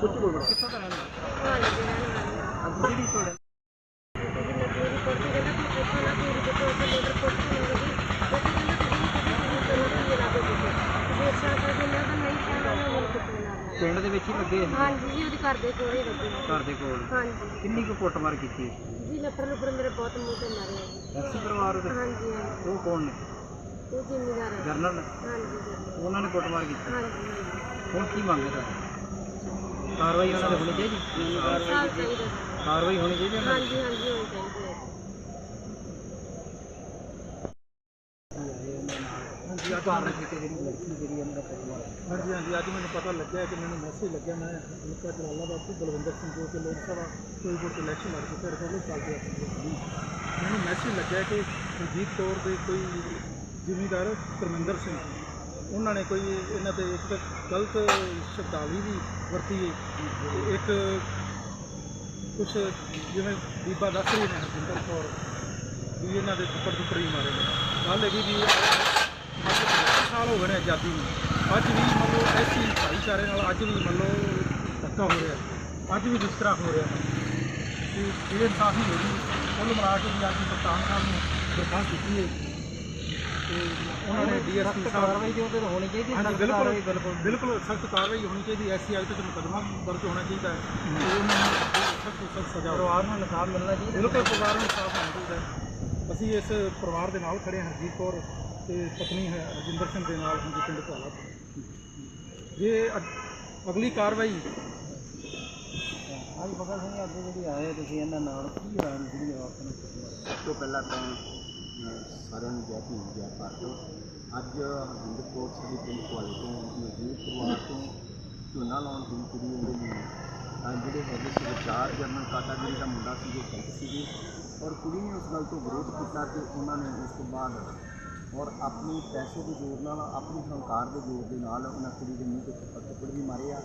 ਕੁਝ ਬੋਲ ਕਿੱਥੋਂ ਦਾ ਰਹਿਣ ਦੇ ਦੇ ਦੇ। ਪਿੰਡ ਦੇ ਵਿੱਚ ਹੀ ਲੱਗੇ? ਹਾਂਜੀ ਜੀ ਉਹਦੇ ਘਰ ਦੇ ਕੋਲ? ਹੀ ਲੱਗੇ ਆ। ਘਰ ਦੇ ਕੋਲ ਹਾਂਜੀ ਕਿੰਨੀ ਕੁ ਕੁੱਟਮਾਰ ਕੀਤੀ ਜੀ ਲੱਪੜ ਲੁੱਪੜ ਮੇਰੇ ਬਹੁਤ ਮੂੰਹ ਤੇ ਮਾਰੇ ਆ ਜੀ ਐਸੀ ਪਰਿਵਾਰ ਉਹਦੇ? ਹਾਂਜੀ ਹਾਂਜੀ ਉਹ ਕੌਣ ਨੇ? ਉਹ ਜ਼ਿੰਮੇਦਾਰ ਹੈ ਜਰਨਲ ਹਾਂਜੀ ਜੀ ਉਹਨਾਂ ਨੇ ਕੁੱਟਮਾਰ ਕੀਤੀ? ਹਾਂਜੀ ਹਾਂਜੀ। ਹੁਣ ਕੀ ਮੰਗ ਹੈ ਤੁਹਾਡੀ? ਕਾਰਵਾਈ ਉਹਨਾਂ ਤੇ ਹੋਣੀ ਚਾਹੀਦੀ? ਸਾਲ ਚਾਹੀਦਾ। ਕਾਰਵਾਈ ਹੋਣੀ ਚਾਹੀਦੀ ਉਹਨਾਂ ਦੀ? ਹਾਂਜੀ ਹਾਂਜੀ ਹੋਣੀ ਚਾਹੀਦੀ ਹੈ। ਹਾਂਜੀ ਆ ਕਾਰਵਾਈ ਕੀਤੀ ਜਿਹੜੀ ਲੜਕੀ ਜਿਹੜੀ ਇਹਨਾਂ ਦਾ ਪਰਿਵਾਰ। ਹਾਂਜੀ ਹਾਂਜੀ ਅੱਜ ਮੈਨੂੰ ਪਤਾ ਲੱਗਿਆ ਕਿ ਮੈਨੂੰ ਮੈਸੇਜ ਲੱਗਿਆ। ਮੈਂ ਹਲਕਾ ਜਲਾਲਾਬਾਦ ਤੋਂ ਬਲਵਿੰਦਰ ਸਿੰਘ ਜੋ ਕਿ ਲੋਕ ਸਭਾ ਤੋਂ ਇਲੈਕਸ਼ਨ ਲੜ ਕੇ ਦੇ ਮੈਨੂੰ ਮੈਸੇਜ ਲੱਗਿਆ ਕਿ ਰਣਜੀਤ ਕੌਰ ਦੇ ਕੋਈ ਜ਼ਿਮੀਂਦਾਰ ਧਰਮਿੰਦਰ ਸਿੰਘ ਉਹਨਾਂ ਨੇ ਕੋਈ ਇਹਨਾਂ ਤੇ ਇੱਕ ਗਲਤ ਸ਼ਬਦਾਵਲੀ ਵੀ ਵਰਤੀ ਹੈ। ਤੇ ਇੱਕ ਕੁਛ ਜਿਵੇਂ ਬੀਬਾ ਦੱਸ ਰਹੀ ਨੇ ਹਰਜਿੰਦਰ ਕੌਰ ਵੀ ਇਹਨਾਂ ਦੇ ਥੱਪੜ ਥੁੱਪੜ ਹੀ ਮਾਰੇ ਨੇ। ਗੱਲ ਹੈਗੀ ਵੀ ਅੱਜ ਸਾਲ ਹੋ ਗਏ ਨੇ ਆਜ਼ਾਦੀ ਨੂੰ। ਅੱਜ ਵੀ ਮੰਨ ਲਓ ਐਸੀ ਭਾਈਚਾਰੇ ਨਾਲ ਅੱਜ ਵੀ ਮੰਨ ਲਓ ਧੱਕਾ ਹੋ ਰਿਹਾ। ਅੱਜ ਵੀ ਜਿਸ ਤਰ੍ਹਾਂ ਹੋ ਰਿਹਾ। ਕਿ ਇਹ ਇਨਸਾਫੀ ਹੋ ਗਈ। ਕੁੱਲ ਮਿਲਾ ਕੇ ਵੀ ਅੱਜ ਕਪਤਾਨ ਸਾਹਿਬ ਨੂੰ ਦਰਖਾਸਤ ਦਿੱਤੀ ਹੈ। ਤੇ ਉਹਨਾਂ ਨੇ ਡੀਐਸਪੀ ਸਾਹਿਬ ਕਾਰਵਾਈ ਦੀ ਉਹਦੇ ਤੇ ਹੋਣੀ ਚਾਹੀਦੀ ਹਾਂਜੀ ਸਖਤ ਬਿਲਕੁਲ ਕਾਰਵਾਈ, ਬਿਲਕੁਲ। ਬਿਲਕੁਲ ਸਖਤ ਕਾਰਵਾਈ ਹੋਣੀ ਚਾਹੀਦੀ ਐਸੀ ਐਕਟ ਮੁਕੱਦਮਾ ਦਰਜ ਹੋਣਾ ਚਾਹੀਦਾ ਹੈ। ਤੇ ਉਹਨਾਂ ਨੂੰ ਸਖਤ ਤੋਂ ਸਖਤ ਸਜ਼ਾ ਹੋਵੇ। ਪਰਿਵਾਰ ਨੂੰ ਇਨਸਾਫ ਮਿਲਣਾ ਚਾਹੀਦਾ। ਬਿਲਕੁਲ ਪਰਿਵਾਰ ਨੂੰ। ਅਸੀਂ ਇਸ ਪਰਿਵਾਰ ਦੇ ਨਾਲ ਖੜੇ ਹਾਂ ਹਰਜੀਤ ਕੌਰ ਤੇ ਪਤਨੀ ਹੈ ਰਜਿੰਦਰ ਸਿੰਘ ਦੇ ਨਾਲ ਹਾਂ ਜੀ ਪਿੰਡ ਕੋਲਾ ਤੋਂ ਜੇ ਅਗ- ਅਗਲੀ ਕਾਰਵਾਈ ਅੱਜ ਬਗਾ ਸਿੰਘ ਅੱਜ ਜਿਹੜੀ ਆਏ ਤੁਸੀਂ ਇਹਨਾਂ ਨਾਲ ਕੀ ਜਿਹੜੀ ਆਪਣੇ ਸਭ ਤੋਂ ਪਹਿਲਾਂ ਤਾਂ ਸਾਰਿਆਂ ਨੂੰ ਜੈ ਭੀਮ ਜੈ ਭਾਰਤ। ਅੱਜ ਹਰਜਿੰਦਰ ਕੌਰ ਸਾਡੀ ਪਿੰਡ ਕੁਆਲੇ ਤੋਂ ਮਜ਼ਦੂਰ ਪਰਿਵਾਰ ਤੋਂ ਝੋਨਾ ਲਾਉਣ ਦੀ ਕੁੜੀ ਉਹਦੇ ਲਈ ਅਹ, ਜਿਹੜੇ ਹੈਗੇ ਸੀ ਚਾਰ ਜਰਨਲ ਕਾਟਾਗਰੀ ਦਾ ਮੁੰਡਾ ਸੀ ਜੋ ਪਿੰਡ ਸੀਗੇ ਔਰ ਕੁੜੀ ਨੇ ਉਸ ਗੱਲ ਤੋਂ ਵਿਰੋਧ ਕੀਤਾ ਕਿ ਉਹਨਾਂ ਨੇ ਉਸ ਤੋਂ ਬਾਅਦ ਔਰ ਆਪਣੀ ਪੈਸੇ ਦੇ ਜ਼ੋਰ ਨਾਲ ਆਪਣੀ ਹੰਕਾਰ ਦੇ ਜ਼ੋਰ ਦੇ ਨਾਲ ਉਹਨਾਂ ਕੁੜੀ ਦੇ ਮੂੰਹ ਤੇ ਥੱਪੜ ਥੱਪੜ ਵੀ ਮਾਰੇ ਆ।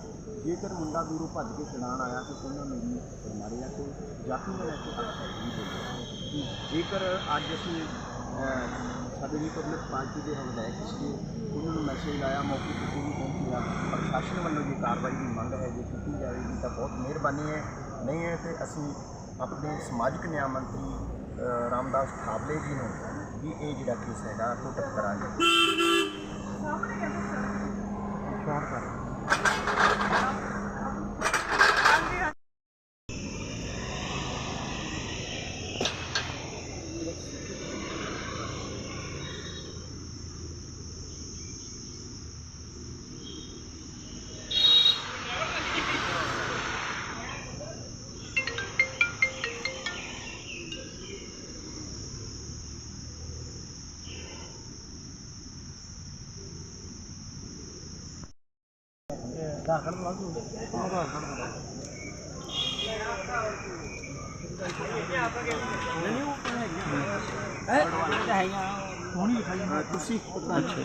ਜੇਕਰ ਮੁੰਡਾ ਦੂਰੋਂ ਭੱਜ ਕੇ ਛਡਾਣ ਆਇਆ ਤੇ ਉਹਨਾਂ ਨੇ ਵੀ ਥੱਪੜ ਮਾਰੇ ਆ ਤੇ ਜਾਤੀ ਨੂੰ ਲੈ ਕੇ ਨਹੀਂ ਬੋਲਿਆ ਜੇਕਰ ਅੱਜ ਅਸੀਂ ਅਹ, ਸਾਡੇ ਰਿਪਬਲਿਕ ਪਾਰਟੀ ਦੇ ਹਵਲਦਾਰ ਸੀਗੇ ਉਹਨਾਂ ਨੂੰ ਮੈਸੇਜ ਆਇਆ ਮੌਕੇ ਤੇ ਕੋਈ ਪਹੁੰਚੀ ਆ ਪ੍ਰਸ਼ਾਸਨ ਵੱਲੋਂ ਜੇ ਕਾਰਵਾਈ ਦੀ ਮੰਗ ਹੈ ਜੇ ਕੀਤੀ ਜਾਵੇਗੀ ਤਾਂ ਬਹੁਤ ਮਿਹਰਬਾਨੀ ਹੈ। ਨਹੀਂ ਹੈ ਤੇ ਅਸੀਂ ਆਪਣੇ ਸਮਾਜਿਕ ਨਿਆਂ ਮੰਤਰੀ ਰਾਮਦਾਸ ਠਾਬਲੇ ਜੀ ਨੂੰ ਵੀ ਇਹ ਜਿਹੜਾ ਕੇਸ ਹੈਗਾ ਟੁੱਟ ਕਰਾਂਗੇ ਸ਼ਾਰ। ਕਰ।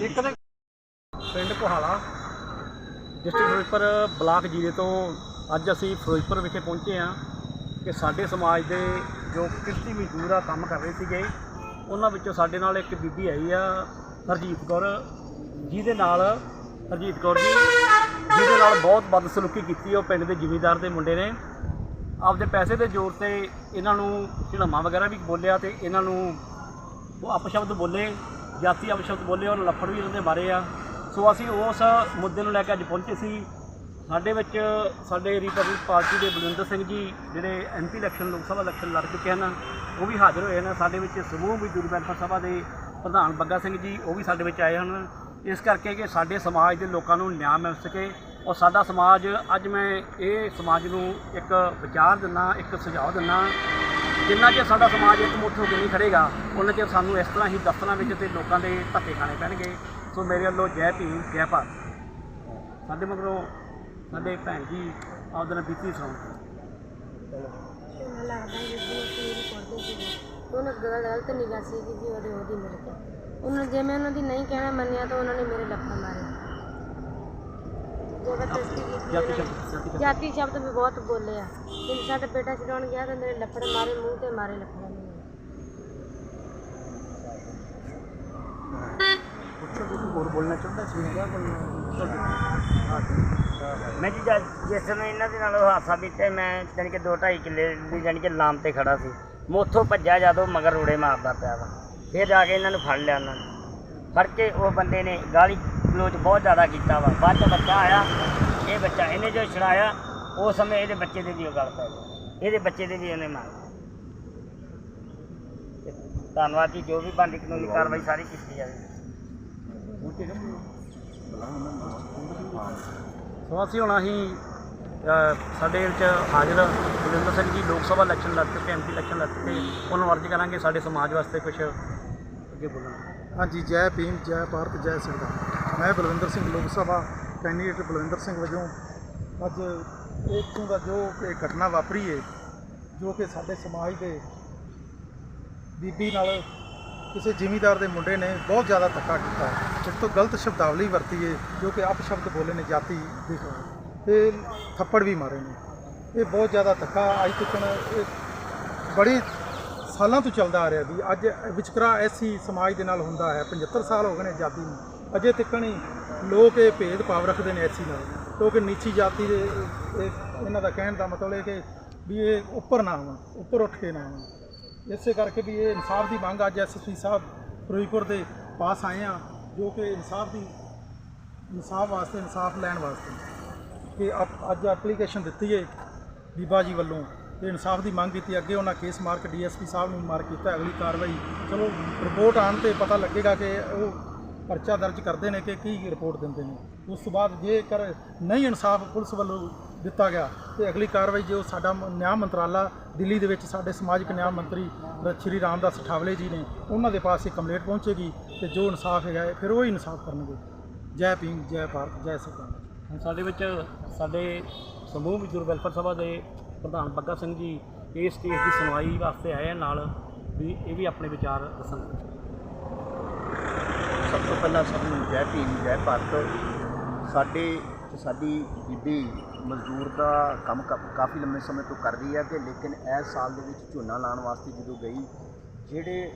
ਇੱਕ ਤਾਂ ਪਿੰਡ ਕੋਹਾਲਾ ਡਿਸਟ੍ਰਿਕਟ ਫਿਰੋਜ਼ਪੁਰ ਬਲਾਕ ਜੀਰੇ ਤੋਂ ਅੱਜ ਅਸੀਂ ਫਿਰੋਜ਼ਪੁਰ ਵਿਖੇ ਪਹੁੰਚੇ ਹਾਂ ਕਿ ਸਾਡੇ ਸਮਾਜ ਦੇ ਜੋ ਕਿਰਤੀ ਮਜ਼ਦੂਰ ਆ, ਕੰਮ ਕਰ ਰਹੇ ਸੀਗੇ, ਉਹਨਾਂ ਵਿੱਚੋਂ ਸਾਡੇ ਨਾਲ ਇੱਕ ਬੀਬੀ ਆਈ ਆ, ਹਰਜੀਤ ਕੌਰ। ਜਿਹਦੇ ਨਾਲ ਹਰਜੀਤ ਕੌਰ ਜੀ ਜਿਹਦੇ ਨਾਲ ਬਹੁਤ ਬਦਸਲੂਕੀ ਕੀਤੀ ਉਹ ਪਿੰਡ ਦੇ ਜ਼ਿਮੀਂਦਾਰ ਦੇ ਮੁੰਡੇ ਨੇ। ਆਪਦੇ ਪੈਸੇ ਦੇ ਜ਼ੋਰ ਤੇ ਇਹਨਾਂ ਨੂੰ ਝੜਾਮਾ ਵਗੈਰਾ ਵੀ ਬੋਲਿਆ ਤੇ ਇਹਨਾਂ ਨੂੰ ਉਹ ਅਪਸ਼ਬਦ ਬੋਲੇ, ਜਾਤੀ ਅਪਸ਼ਬਦ ਬੋਲੇ ਔਰ ਲੱਫੜ ਵੀ ਇਹਨਾਂ ਦੇ ਮਾਰੇ ਆ। ਸੋ ਅਸੀਂ ਉਸ ਮੁੱਦੇ ਨੂੰ ਲੈ ਕੇ ਅੱਜ ਪਹੁੰਚੇ ਸੀ। ਸਾਡੇ ਵਿੱਚ ਸਾਡੇ ਰਿਪਬਲਿਕ ਪਾਰਟੀ ਦੇ ਬਲਵਿੰਦਰ ਸਿੰਘ ਜੀ, ਜਿਹੜੇ ਐਮਪੀ ਇਲੈਕਸ਼ਨ, ਲੋਕ ਸਭਾ ਇਲੈਕਸ਼ਨ ਲੜ ਚੁੱਕੇ ਹਨ, ਉਹ ਵੀ ਹਾਜ਼ਰ ਹੋਏ ਹਨ। ਸਾਡੇ ਵਿੱਚ ਸਮੂਹ ਮਜ਼ਦੂਰ ਵੈਲਫੇਅਰ ਸਭਾ ਦੇ ਪ੍ਰਧਾਨ ਬੱਗਾ ਸਿੰਘ ਜੀ, ਉਹ ਵੀ ਸਾਡੇ ਵਿੱਚ ਆਏ ਹਨ। ਇਸ ਕਰਕੇ ਕਿ ਸਾਡੇ ਸਮਾਜ ਦੇ ਲੋਕਾਂ ਨੂੰ ਨਿਆਂ ਮਿਲ ਸਕੇ ਔਰ ਸਾਡਾ ਸਮਾਜ ਅੱਜ ਮੈਂ ਇਹ ਸਮਾਜ ਨੂੰ ਇੱਕ ਵਿਚਾਰ ਦਿੰਦਾ ਇੱਕ ਸੁਝਾਅ ਦਿੰਦਾ ਜਿੰਨਾ ਚਿਰ ਸਾਡਾ ਸਮਾਜ ਇੱਕ ਮੁੱਠ ਹੋ ਕੇ ਨਹੀਂ ਖੜੇਗਾ ਉਹਨਾਂ ਚਿਰ ਸਾਨੂੰ ਇਸ ਤਰ੍ਹਾਂ ਹੀ ਦਫ਼ਤਰਾਂ ਵਿੱਚ ਤੇ ਲੋਕਾਂ ਦੇ ਧੱਕੇ ਖਾਣੇ ਪੈਣਗੇ। ਸੋ ਮੇਰੇ ਵੱਲੋਂ ਜੈ ਭੀਮ ਜੈ ਭਾਰਤ। ਸਾਡੇ ਮਗਰੋਂ ਸਾਡੇ ਭੈਣ ਜੀ ਆਪਦੇ ਨਾਲ ਬੀਤੀ ਸੁਣਾਉਣ ਮੈਨੂੰ ਲੱਗਦਾ ਹੈ ਕਿ ਮੇਰੀ ਪੜਦੇ ਸੀ ਉਹਨਾਂ ਗਲਤ ਗਲਤ ਨਿਗਾਹ ਸੀ ਕਿ ਜੀ ਉਹਦੇ ਉਹਦੀ ਮੇਰੇ ਤੇ ਉਹਨਾਂ ਜੇ ਮੈਂ ਉਹਨਾਂ ਦੀ ਨਹੀਂ ਕਹਿਣਾ ਮੰਨਿਆ ਤਾਂ ਉਹਨਾਂ ਨੇ ਮੇਰੇ ਲੱਫੜ ਮਾਰੇ। ਜਾਤੀ। ਸ਼ਬਦ ਵੀ ਬਹੁਤ ਬੋਲੇ ਆ। ਜਦੋਂ ਸਾਡਾ ਬੇਟਾ ਛਡਾਉਣ ਗਿਆ ਤਾਂ ਮੇਰੇ ਲੱਫੜ ਮਾਰੇ ਮੂੰਹ ਤੇ ਮਾਰੇ ਲੱਫੜ ਹੋਰ ਬੋਲਣਾ ਚਾਹੁੰਦਾ ਸੀ? ਮੈਂ ਜੀ ਜਿਸ ਸਮੇਂ ਇਹਨਾਂ ਦੇ ਨਾਲ ਹਾਦਸਾ ਬੀਤੇ ਮੈਂ ਜਾਣੀ ਕਿ 2.5 ਕਿੱਲੇ ਦੀ ਜਾਣੀ ਕਿ ਲਾਮ ਤੇ ਖੜਾ ਸੀ। ਮੈਂ ਉੱਥੋਂ ਭੱਜਿਆ ਜਦੋਂ ਮਗਰ ਰੋੜੇ ਮਾਰਦਾ ਪਿਆ ਵਾ। ਫਿਰ ਜਾ ਕੇ ਇਹਨਾਂ ਨੂੰ ਫੜ ਲਿਆ ਉਹਨਾਂ ਨੇ। ਫੜ ਕੇ ਉਹ ਬੰਦੇ ਨੇ ਗਾਲੀ ਗਲੋਚ ਬਹੁਤ ਜ਼ਿਆਦਾ ਕੀਤਾ ਵਾ। ਬਾਅਦ ਚ ਬੱਚਾ ਆਇਆ, ਇਹ ਬੱਚਾ ਇਹਨੇ ਜੋ ਛੜਾਇਆ ਉਸ ਸਮੇਂ ਇਹਦੇ ਬੱਚੇ ਦੇ ਵੀ ਉਹ ਗੱਲ ਪੈ ਗਈ। ਇਹਦੇ ਬੱਚੇ ਦੇ ਵੀ ਉਹਨੇ ਮਾਰ ਤੇ ਧੰਨਵਾਦ ਜੀ, ਜੋ ਵੀ ਬੰਦੀ ਕਾਨੂੰਨੀ ਕਾਰਵਾਈ ਸਾਰੀ ਕੀਤੀ ਜਾਵੇ। ਸੋ ਅਸੀਂ ਹੁਣ ਅਸੀਂ ਸਾਡੇ ਵਿੱਚ ਹਾਜ਼ਰ ਬਲਵਿੰਦਰ ਸਿੰਘ ਜੀ ਲੋਕ ਸਭਾ ਇਲੈਕਸ਼ਨ ਲੜ ਚੁੱਕੇ ਐਮਪੀ ਇਲੈਕਸ਼ਨ ਲੜ ਚੁੱਕੇ। ਉਹਨਾਂ ਨੂੰ ਅਰਜ਼ ਕਰਾਂਗੇ ਸਾਡੇ ਸਮਾਜ ਵਾਸਤੇ ਕੁਝ ਅੱਗੇ ਬੋਲਣ। ਹਾਂਜੀ, ਜੈ ਭੀਮ, ਜੈ ਭਾਰਤ, ਜੈ ਸਿੰਘ ਮੈਂ ਬਲਵਿੰਦਰ ਸਿੰਘ ਲੋਕ ਸਭਾ ਕੈਂਡੀਡੇਟ ਬਲਵਿੰਦਰ ਸਿੰਘ ਵਜੋਂ ਅੱਜ ਇੱਥੋਂ ਦਾ ਜੋ ਕਿ ਘਟਨਾ ਵਾਪਰੀ ਹੈ ਜੋ ਕਿ ਸਾਡੇ ਸਮਾਜ ਦੇ ਬੀਬੀ ਨਾਲ ਕਿਸੇ ਜ਼ਿਮੀਦਾਰ ਦੇ ਮੁੰਡੇ ਨੇ ਬਹੁਤ ਜ਼ਿਆਦਾ ਧੱਕਾ ਕੀਤਾ। ਹੈ ਤੋਂ ਗਲਤ ਸ਼ਬਦਾਵਲੀ ਵਰਤੀ ਹੈ ਜੋ ਕਿ ਅਪਸ਼ਬਦ ਬੋਲੇ ਨੇ ਜਾਤੀ ਦੇ ਤੇ ਥੱਪੜ ਵੀ ਮਾਰੇ ਨੇ। ਇਹ ਬਹੁਤ ਜ਼ਿਆਦਾ ਧੱਕਾ ਅੱਜ ਤੱਕ ਇਹ ਬੜੀ ਸਾਲਾਂ ਤੋਂ ਚੱਲਦਾ ਆ ਰਿਹਾ ਵੀ ਅੱਜ ਵਿਚਕਰਾ ਐਸੀ ਸਮਾਜ ਦੇ ਨਾਲ ਹੁੰਦਾ ਹੈ 75 ਸਾਲ ਹੋ ਗਏ ਨੇ ਆਜ਼ਾਦੀ ਨੂੰ। ਅਜੇ ਤੱਕ ਨਹੀਂ ਲੋਕ ਇਹ ਭੇਦ ਭਾਵ ਰੱਖਦੇ ਨੇ ਐਸੀ ਨਾਲ। ਕਿਉਂਕਿ ਨੀਚੀ ਜਾਤੀ ਦੇ ਇਹ- ਇਹਨਾਂ ਦਾ ਕਹਿਣ ਦਾ ਮਤਲਬ ਹੈ ਕਿ ਵੀ ਇਹ ਉੱਪਰ ਨਾ ਆਉਣ ਉੱਪਰ ਉੱਠ ਕੇ ਨਾ ਆਉਣ ਇਸੇ ਕਰਕੇ ਵੀ ਇਹ ਇਨਸਾਫ ਦੀ ਮੰਗ ਅੱਜ ਐਸਐਸਪੀ ਸਾਹਿਬ ਫਿਰੋਜ਼ਪੁਰ ਦੇ ਪਾਸ ਆਏ ਆ, ਜੋ ਕਿ ਇਨਸਾਫ ਦੀ ਇਨਸਾਫ ਵਾਸਤੇ, ਇਨਸਾਫ ਲੈਣ ਵਾਸਤੇ। ਕਿ ਅਪ- ਅੱਜ ਐਪਲੀਕੇਸ਼ਨ ਦਿੱਤੀ ਹੈ ਬੀਬਾ ਜੀ ਵੱਲੋਂ ਤੇ ਇਨਸਾਫ ਦੀ ਮੰਗ ਕੀਤੀ ਅੱਗੇ ਉਹਨਾਂ ਕੇਸ ਮਾਰ ਕੇ ਡੀਐਸਪੀ ਸਾਹਿਬ ਨੂੰ ਮਾਰ ਕੀਤਾ ਅਗਲੀ ਕਾਰਵਾਈ। ਚਲੋ ਰਿਪੋਰਟ ਆਉਣ ਤੇ ਪਤਾ ਲੱਗੇਗਾ ਕਿ ਉਹ ਪਰਚਾ ਦਰਜ ਕਰਦੇ ਨੇ ਕਿ ਕੀ ਰਿਪੋਰਟ ਦਿੰਦੇ ਨੇ। ਉਸ ਤੋਂ ਬਾਅਦ ਜੇਕਰ ਨਹੀਂ ਇਨਸਾਫ ਪੁਲਿਸ ਵੱਲੋਂ ਦਿੱਤਾ ਗਿਆ ਤੇ ਅਗਲੀ ਕਾਰਵਾਈ ਜੋ ਸਾਡਾ ਨਿਆਂ ਮੰਤਰਾਲਾ ਦਿੱਲੀ ਦੇ ਵਿੱਚ ਸਾਡੇ ਸਮਾਜਿਕ ਨਿਆਂ ਮੰਤਰੀ ਸ਼੍ਰੀ ਰਾਮਦਾਸ ਠਾਵਲੇ ਜੀ ਨੇ ਉਹਨਾਂ ਦੇ ਪਾਸ ਇਹ ਕੰਪਲੇਂਟ ਪਹੁੰਚੇਗੀ ਤੇ ਜੋ ਇਨਸਾਫ ਹੈਗਾ ਹੈ, ਫਿਰ ਉਹ ਹੀ ਇਨਸਾਫ ਕਰਨਗੇ। ਜੈ ਭੀਮ ਜੈ ਭਾਰਤ ਜੈ ਸਰਕਾਰ। ਹੁਣ ਸਾਡੇ ਵਿੱਚ ਸਾਡੇ ਸਮੂਹ ਮਜ਼ਦੂਰ ਵੈਲਫੇਅਰ ਸਭਾ ਦੇ ਪ੍ਰਧਾਨ ਬੱਗਾ ਸਿੰਘ ਜੀ ਇਸ ਕੇਸ ਦੀ ਸੁਣਵਾਈ ਵਾਸਤੇ ਆਏ ਆ ਨਾਲ ਵੀ ਇਹ ਵੀ ਆਪਣੇ ਵਿਚਾਰ ਦੱਸਣਗੇ। ਸਭ ਤੋਂ ਪਹਿਲਾਂ ਸਭ ਨੂੰ ਜੈ ਭੀਮ, ਜੈ ਭਾਰਤ। ਸਾਡੇ ਸਾਡੀ ਬੀਬੀ ਮਜ਼ਦੂਰ ਦਾ ਕੰਮ ਕਾ- ਕਾਫੀ ਲੰਮੇ ਸਮੇਂ ਤੋਂ ਕਰ ਰਹੀ ਹੈ ਕਿ ਲੇਕਿਨ ਇਸ ਸਾਲ ਦੇ ਵਿੱਚ ਝੋਨਾ ਲਾਉਣ ਵਾਸਤੇ ਜਦੋਂ ਗਈ, ਜਿਹੜੇ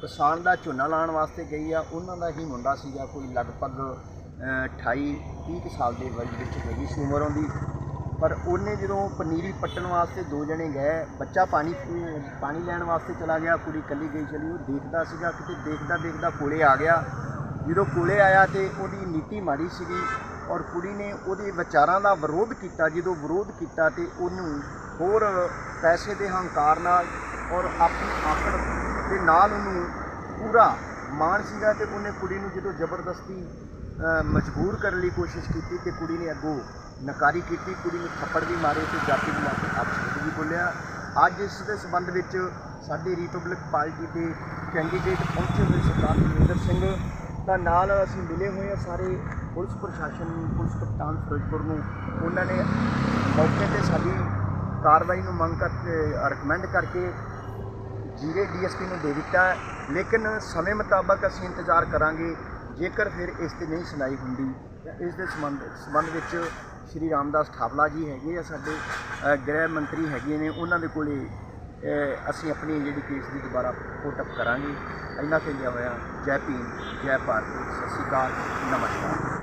ਕਿਸਾਨ ਦਾ ਝੋਨਾ ਲਾਉਣ ਵਾਸਤੇ ਗਈ ਆ, ਉਹਨਾਂ ਦਾ ਹੀ ਮੁੰਡਾ ਸੀਗਾ ਕੋਈ ਲਗਭਗ 28 30 ਕੁ ਸਾਲ ਦੇ ਵਜੇ ਵਿੱਚ ਹੈਗੀ ਸੀ ਉਮਰ ਉਹਦੀ। ਪਰ ਉਹਨੇ ਜਦੋਂ ਪਨੀਰੀ ਪੱਟਣ ਵਾਸਤੇ ਦੋ ਜਣੇ ਗਏ, ਬੱਚਾ ਪਾਣੀ ਪਾਣੀ ਲੈਣ ਵਾਸਤੇ ਚਲਾ ਗਿਆ, ਕੁੜੀ ਇਕੱਲੀ ਗਈ ਚਲੀ, ਉਹ ਦੇਖਦਾ ਸੀਗਾ, ਕਿਤੇ ਦੇਖਦਾ ਦੇਖਦਾ ਕੋਲੇ ਆ ਗਿਆ। ਜਦੋਂ ਕੋਲੇ ਆਇਆ ਤੇ ਉਹਦੀ ਨੀਤੀ ਮਾੜੀ ਸੀਗੀ ਔਰ ਕੁੜੀ ਨੇ ਉਹਦੇ ਵਿਚਾਰਾਂ ਦਾ ਵਿਰੋਧ ਕੀਤਾ, ਜਦੋਂ ਵਿਰੋਧ ਕੀਤਾ ਤੇ ਉਹਨੂੰ ਹੋਰ ਪੈਸੇ ਦੇ ਹੰਕਾਰ ਨਾਲ ਔਰ ਆਪਣੀ ਆਕੜ ਦੇ ਨਾਲ ਉਹਨੂੰ ਪੂਰਾ ਮਾਣ ਸੀਗਾ ਤੇ ਉਹਨੇ ਕੁੜੀ ਨੂੰ ਜਦੋਂ ਜ਼ਬਰਦਸਤੀ ਮਜਬੂਰ ਕਰਨ ਲਈ ਕੋਸ਼ਿਸ਼ ਕੀਤੀ ਤੇ ਕੁੜੀ ਨੇ ਅੱਗੋਂ ਨਕਾਰੀ ਕੀਤੀ, ਕੁੜੀ ਨੂੰ ਥੱਪੜ ਵੀ ਮਾਰੇ ਤੇ ਜਾਤੀ ਨੂੰ ਮਾਰ ਕੇ ਆਪਸ ਵੀ ਬੋਲਿਆ। ਅੱਜ ਇਸ ਦੇ ਸੰਬੰਧ ਵਿੱਚ ਸਾਡੀ ਰਿਪਬਲਿਕ ਪਾਰਟੀ ਦੇ ਕੈਂਡੀਡੇਟ ਪਹੁੰਚੇ ਹੋਏ ਸਰਦਾਰ ਜਗਿੰਦਰ ਸਿੰਘ। ਦਾ ਨਾਲ ਅਸੀਂ ਮਿਲੇ ਹੋਏ ਹਾਂ ਸਾਰੇ ਪੁਲਿਸ ਪ੍ਰਸ਼ਾਸਨ ਨੂੰ ਪੁਲਿਸ ਕਪਤਾਨ ਫਿਰੋਜ਼ਪੁਰ ਨੂੰ। ਉਹਨਾਂ ਨੇ ਮੌਕੇ ਤੇ ਸਾਡੀ ਕਾਰਵਾਈ ਨੂੰ ਮੰਗ ਕਰਕੇ ਰეკਮੈਂਡ ਕਰਕੇ ਜੀਰੇ ਡੀਐਸਪੀ ਨੂੰ ਦੇ ਦਿੱਤਾ। ਲੇਕਿਨ ਸਮੇਂ ਮੁਤਾਬਕ ਅਸੀਂ ਇੰਤਜ਼ਾਰ ਕਰਾਂਗੇ ਜੇਕਰ ਫਿਰ ਇਸ ਤੇ ਨਹੀਂ ਸੁਣਾਈ ਹੁੰਦੀ, ਤਾਂ ਇਸ ਦੇ ਸੰਬੰਧ ਸੰਬੰਧ ਵਿੱਚ ਸ਼੍ਰੀ ਰਾਮਦਾਸ ਠਾਪਲਾ ਜੀ ਹੈਗੇ ਆ, ਸਾਡੇ ਗ੍ਰਹਿ ਮੰਤਰੀ ਹੈਗੇ ਨੇ, ਉਹਨਾਂ ਦੇ ਕੋਲੇ ਅਸੀਂ ਆਪਣੀ ਜਿਹੜੀ ਕੇਸ ਦੀ ਦੁਬਾਰਾ ਕੋਟ ਅਪ ਕਰਾਂਗੇ। ਇੰਨਾ ਕਹਿੰਦਿਆ ਹੋਇਆ, ਜੈ ਭੀਮ, ਜੈ ਭਾਰਤ, ਸਤਿ ਸ਼੍ਰੀ ਅਕਾਲ, ਨਮਸਕਾਰ।